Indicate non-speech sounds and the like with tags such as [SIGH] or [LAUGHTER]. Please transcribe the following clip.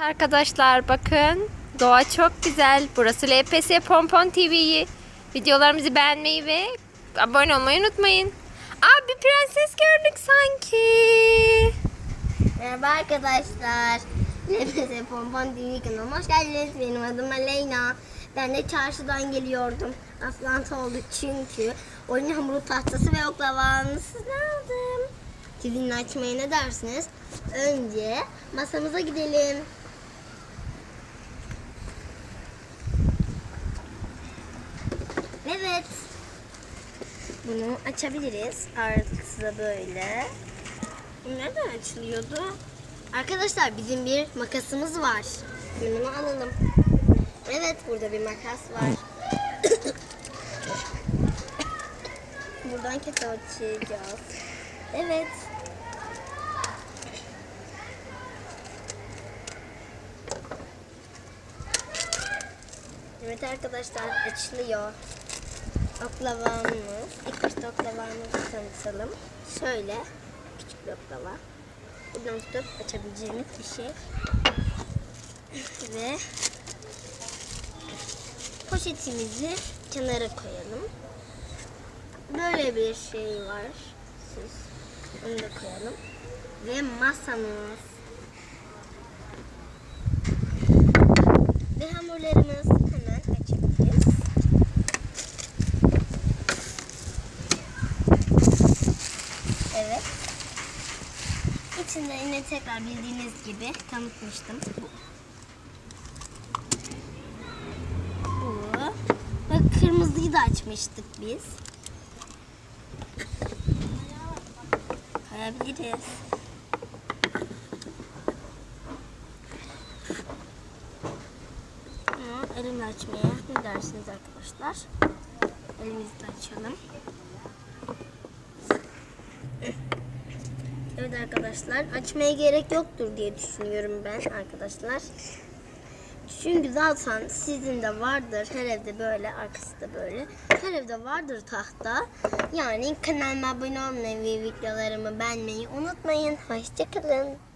Arkadaşlar bakın doğa çok güzel. Burası LPS Pompon TV'yi. Videolarımızı beğenmeyi ve abone olmayı unutmayın. Aa bir prenses gördük sanki. Merhaba arkadaşlar. Nefese Pompon TV kanalıma hoş geldiniz. Benim adım Aleyna. Ben de çarşıdan geliyordum. Aslantı oldu çünkü oyun hamuru tahtası ve oklavanısını aldım. Sizinle açmaya ne dersiniz? Önce masamıza gidelim. Evet. Bunu açabiliriz. Artısı da böyle. Bu nereden açılıyordu? Arkadaşlar bizim bir makasımız var. Bunu alalım. Evet burada bir makas var. [COUGHS] Buradan kese açacağız. Evet. Evet arkadaşlar açılıyor. Oklavamız. İlk başta oklavamızı tanıtalım. Şöyle küçük bir oklava. Buradan tutup açabileceğimiz bir şey. Ve poşetimizi kenara koyalım. Böyle bir şey var. Siz onu da koyalım. Ve masamız. Ve hamurlarımız hemen açabiliriz. Evet. İçinde yine tekrar bildiğiniz gibi tanıtmıştım. Bu. Bak kırmızıyı da açmıştık biz. Koyabiliriz. Elimle açmaya ne dersiniz arkadaşlar? Elimizle açalım. Evet arkadaşlar açmaya gerek yoktur diye düşünüyorum ben arkadaşlar. Çünkü zaten sizin de vardır her evde böyle arkası da böyle. Her evde vardır tahta. Yani kanalıma abone olmayı ve videolarımı beğenmeyi unutmayın. Hoşçakalın.